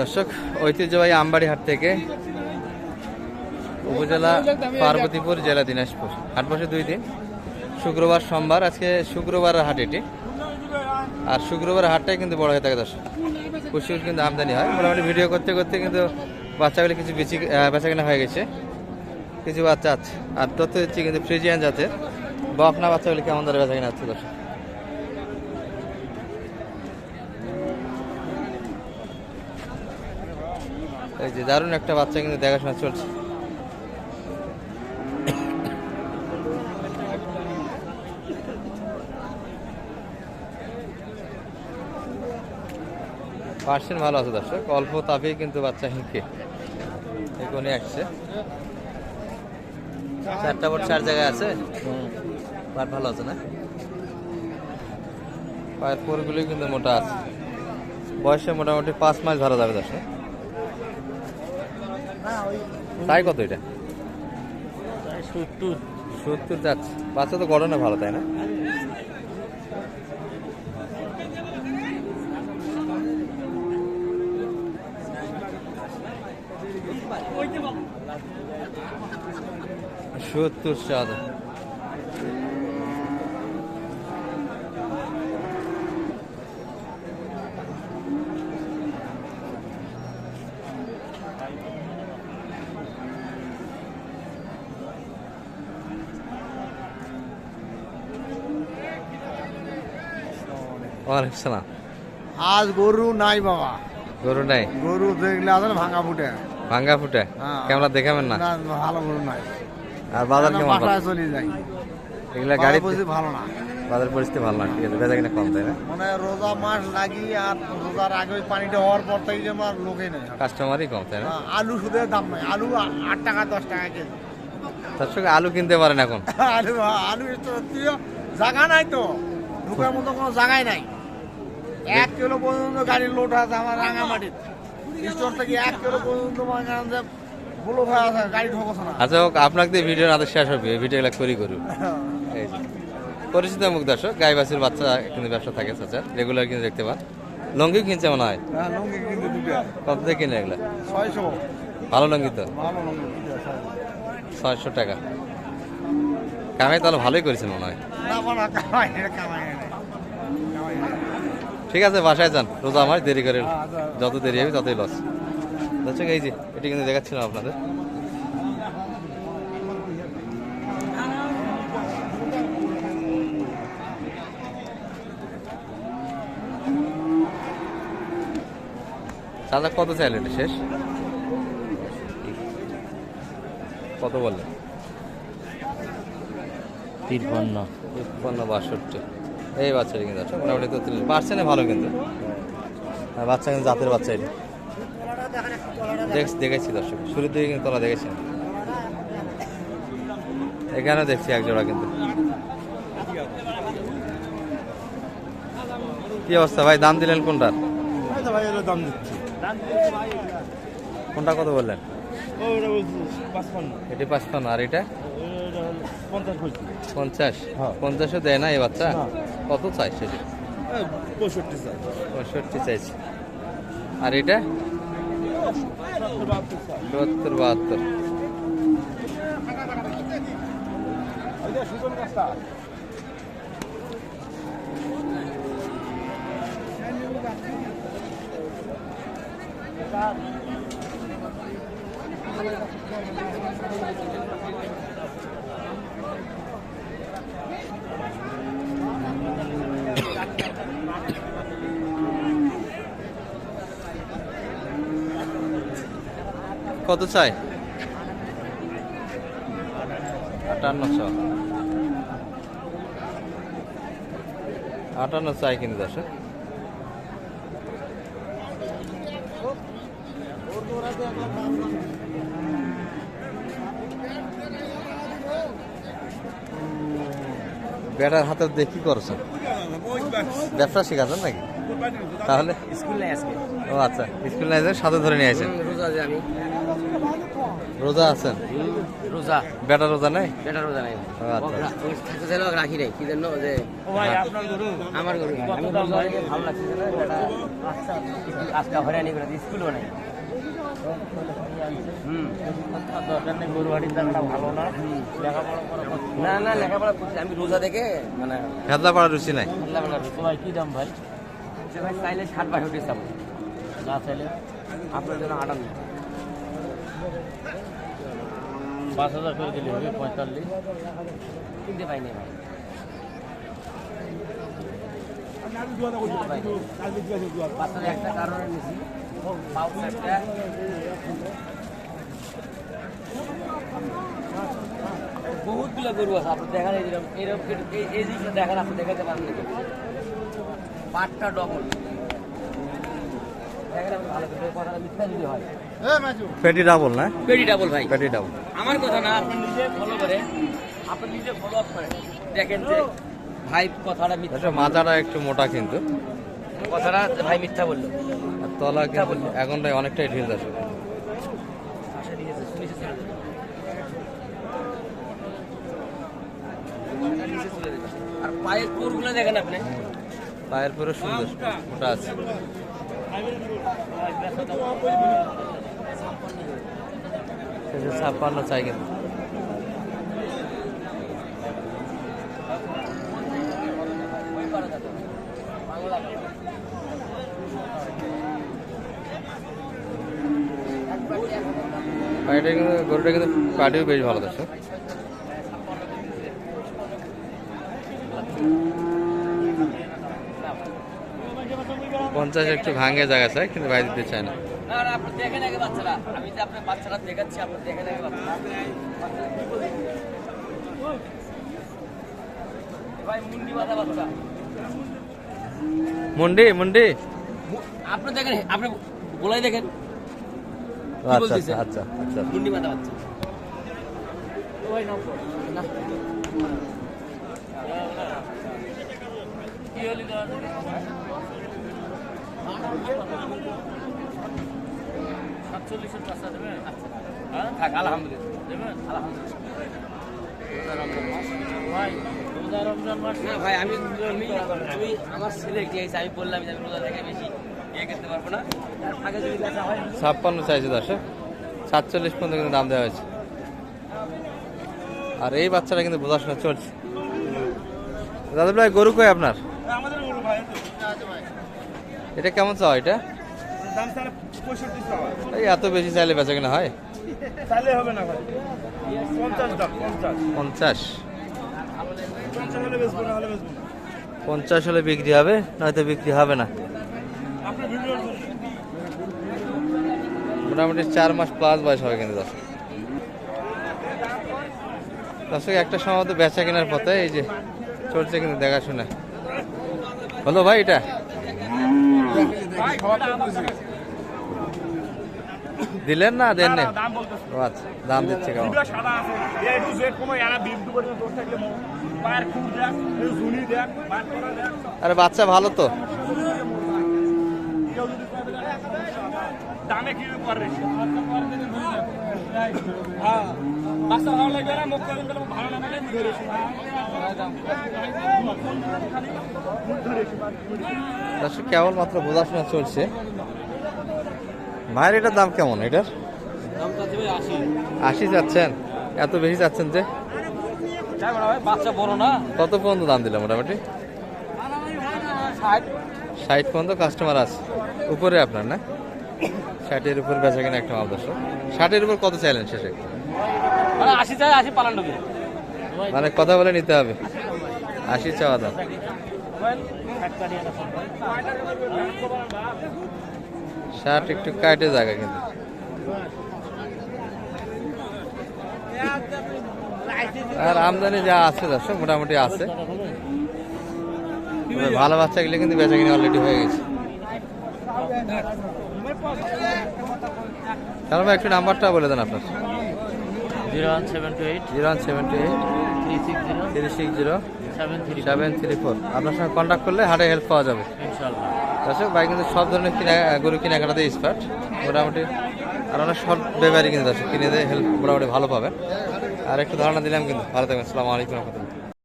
দর্শক, ঐতিহ্যবাহী আমবাড়ি হাট থেকে উপজেলা পার্বতীপুর, জেলা দিনাজপুর। হাট বসে দুই দিন। শুক্রবার, সোমবার, আজকে শুক্রবার হাট এটি। আর শুক্রবার হাটটাই কিন্তু বড় হয়ে থাকে দর্শক। প্রচুর কিন্তু আমদানি হয়। মোটামুটি ভিডিও করতে করতে কিন্তু বাচ্চাগুলি কিছু বেশি বেচা কেনা হয়ে গেছে। কিছু বাচ্চা আছে। আর তথ্য দিচ্ছি কিন্তু ফ্রিজিয়ান জাতের। বকনা বাচ্চাগুলি কেমন ধরে বেচা কেনা হচ্ছে দর্শক? এই যে দারুণ একটা বাচ্চা কিন্তু দেখাশোনা চলছে। পার্সেন্ট ভালো আছে দর্শক, অল্প তাপেই কিন্তু বাচ্চা হিঁকে এখানে আসছে। চারটা বোট চার জায়গায় আছে। পার ভালো আছে না? পায়ের পোরগুলি কিন্তু মোটা আছে। বয়সে মোটামুটি পাঁচ মাস ধরা যাবে দর্শক। তাই কত এটা? সত্তর। সত্তর যাচ্ছে বাচ্চা তো গঠনে ভালো তাই না? সত্তর চাঁদা। ওয়ালাইকুম সালাম। আজ গরু নাই বাবা। গরু নাই? গরু দেখলে আছে ভাঙা ফুটে। ভাঙ্গা ফুটে। ক্যামেরা দেখাবেন না? না ভালো গরু নাই। আর বাজার কেমন? চলে যাই। এগুলা গাড়ি ভালো না। বাজার পরিস্থিতি ভালো না ঠিক আছে বেচা কিনা কম তাই না? মানে রোজা মাস লাগি আর রোজার আগে ওই পানিটা হওয়ার পর থেকে যে আমার লোকে নেই। কাস্টমারই কম তাই না? হ্যাঁ, আলু সুদের দাম নাই। আলু আট টাকা দশ টাকা কেজি। তার সঙ্গে আলু কিনতে পারেন এখন? আলু আলু জায়গা নাই তো। ঢুকার মতো কোনো জায়গাই নাই। এক কিলো পর্যন্ত গাড়ির লোড আছে আমার রাঙামাটির। স্টোর থেকে এক কিলো পর্যন্ত মনে না। আচ্ছা হোক আপনাকে দিয়ে ভিডিও না শেষ হবে এই ভিডিওগুলো করি করু এই যে। পরিচিত মুখ দর্শক গাই বাছুর বাচ্চা কিন্তু ব্যবসা থাকে চাচা। রেগুলার কিন্তু দেখতে পান। লঙ্গি কিনছে মনে হয়? হ্যাঁ কত দিয়ে কিনে এগুলো? ভালো লঙ্গি তো। ছয়শো। টাকা। কামাই তাহলে ভালোই করেছেন মনে হয় না বানা কামাই এটা কামাই নাই। কামাই নাই। ঠিক আছে বাসায় যান। রোজা আমার দেরি করে আচ্ছা। যত দেরি হবে ততই লস দর্শক এই যে এটি কিন্তু দেখাচ্ছিলাম আপনাদের। দাদা কত চাইলেন? শেষ? কত বললেন? তিরপান্ন তিপ্পান্ন বাষট্টি। এই বাচ্চাটা কিন্তু আছে মোটামুটি তো তিরিশ পার্সেন্টে ভালো কিন্তু। আর বাচ্চা কিন্তু জাতের বাচ্চা এটি। দেখ দেখেছি দর্শক শুরুর দিকে কিন্তু তোলা দেখেছি। এখানে দেখছি এক জোড়া কিন্তু। কি অবস্থা ভাই দাম দিলেন কোনটার? দাম দিচ্ছি। কোনটা কত বললেন? এটি পাঁচপান্ন। আর এটা? পঞ্চাশ হ্যাঁ। পঞ্চাশও দেয় না এই বাচ্চা। কত চাই সেটা? পঁয়ষট্টি স্যার পঁয়ষট্টি চাইছি। আর এটা? সত্তর বাহাত্তর। কত চাই? আটান্নশো আটান্ন চাই কিন্তু দর্শক বেটার হাতে দিয়ে কি করছেন ব্যবসা শেখাচ্ছেন নাকি? তাহলে স্কুল ও আচ্ছা স্কুল নাই সাথে ধরে নিয়ে আসেন। রোজা যে আমি। রোজা আছেন? রোজা। বেটা রোজা নেই? বেটা রোজা নাই। আচ্ছা। থাকতে রাখি নাই কি জন্য যে ভাই আপনার গরু? আমার গরু। ভালো লাগছে কাজটা হয়রানি করে স্কুলও নেই। দরকার নেই গরু হাটির দামটা ভালো না লেখাপড়া না না লেখাপড়া করছি। আমি রোজা দেখে মানে হেদলা পড়ার রুচি নাই? ভাই কি দাম ভাই? সে ভাই চাইলে ষাট বাষট্টি চাবো। না চাইলে আপনার জন্য আটান্ন। পাঁচ হাজার করে দিলে হবে পঁয়তাল্লিশ। কিনতে পাইনি ভাই। বাচ্চাদের একটা কারণে বহুতগুলো গরু আছে আপনি দেখান এরকম এরকম এই জিনিসটা দেখেন আপনি দেখাতে পারেন না। পাটটা ডবল করে পেটি ডাবল না? পেটি ডাবল ভাই। পেটি ডাবল আমার কথা না আপনি নিজে ফলো করেন আপনি নিজে ফলো আপ করেন। দেখেন যে ভাই কথাটা মিথ্যা আচ্ছা মাথাটা একটু মোটা কিন্তু। কথাটা ভাই মিথ্যা বলল। তলা কিন্তু এখনটাই অনেকটাই ঢিল আছে। পায়ের কোরগুলো দেখেন আপনি? পায়ের পরে সুন্দর মোটা আছে। ছাপ্পান্ন চাই কিন্তু ওই পারে যাবে। বাংলা কিন্তু গরুটা কিন্তু বেশ ভালো দর্শক পঞ্চাশ একটু ভাঙে জায়গা চাই কিন্তু বাইরে দিতে চায় না। ভাই মুন্ডি মুন্ডি। আপনি দেখেন আপনি গোলাই দেখেন। আচ্ছা আচ্ছা আচ্ছা আচ্ছা। মুন্ডি বাঁধা বাচ্চা না কি হলি? সাতচল্লিশের টাকা দেবেন? হ্যাঁ থাক আলহামদুলিল্লাহ। দেবেন? আলহামদুলিল্লাহ। রোজা রমজান মাস ভাই রোজা রমজান মাস না ভাই আমি আমি আমি আমার ছেলে গিয়েছে আমি বললাম যে আমি রোজা থেকে বেশি। হয় ছাপ্পান্ন চাইছে দর্শক সাতচল্লিশ পর্যন্ত কিন্তু দাম দেওয়া হয়েছে। আর এই বাচ্চাটা কিন্তু বোঝাশোনা চলছে। দাদা ভাই, গরু কই আপনার? এটা কেমন চাও এটা? এই এত বেশি চাইলে বেচা কিনা হয়? পঞ্চাশ। পঞ্চাশ হলে বিক্রি হবে, নয়তো বিক্রি হবে না আপনি ভিডিও মোটামুটি চার মাস প্লাস বয়স হবে কিন্তু দর্শক। দর্শক একটা সময় তো বেচা কেনার পথে এই যে চলছে কিন্তু দেখাশোনা। হলো ভাই এটা? দিলেন না দেন না? ও আচ্ছা দাম দিচ্ছে কেমন? আরে বাচ্চা ভালো তো। দামে কি করে হ্যাঁ। বাচ্চা ভালো লাগবে না মুখ ভালো না কেবলমাত্র বোঝাশোনা চলছে। ভাইয়ের এটার দাম কেমন? এটার? আশি যাচ্ছেন এত বেশি যাচ্ছেন যে? যাই বড় বাচ্চা বড় না। কত পর্যন্ত দাম দিলাম মোটামুটি? ষাট। পর্যন্ত কাস্টমার আছে। উপরে আপনার না? ষাটের উপর বেচা কিনা একটা মাল দর্শক। ষাটের উপর কত চাইলেন শেষে? মানে আশি চাই আশি পালান মানে কথা বলে নিতে হবে। আশি চাওয়া দাম ষাট একটু কাটে জায়গা কিন্তু। আর আমদানি যা আছে দর্শক মোটামুটি আছে। ভালো বাচ্চা গেলে কিন্তু বেচা কিনা অলরেডি হয়ে গেছে। তাহলে একটু নাম্বারটা বলে দেন আপনার। Zero one seven two eight. Zero one seven two eight. Three six zero. Three six zero. Seven three four. আপনার সঙ্গে কন্ট্যাক্ট করলে হাটে হেল্প পাওয়া যাবে। ইনশাল্লাহ দর্শক ভাই কিন্তু সব ধরনের কিনা গরু কেনাকাটাতে এক্সপার্ট মোটামুটি আর অনেক সব ব্যাপারই কিন্তু দর্শক কিনে দেয় হেল্প মোটামুটি ভালো পাবেন। আর একটু ধারণা দিলাম কিন্তু ভালো থাকবেন। আসসালামু আলাইকুম রহমতুল্লাহ।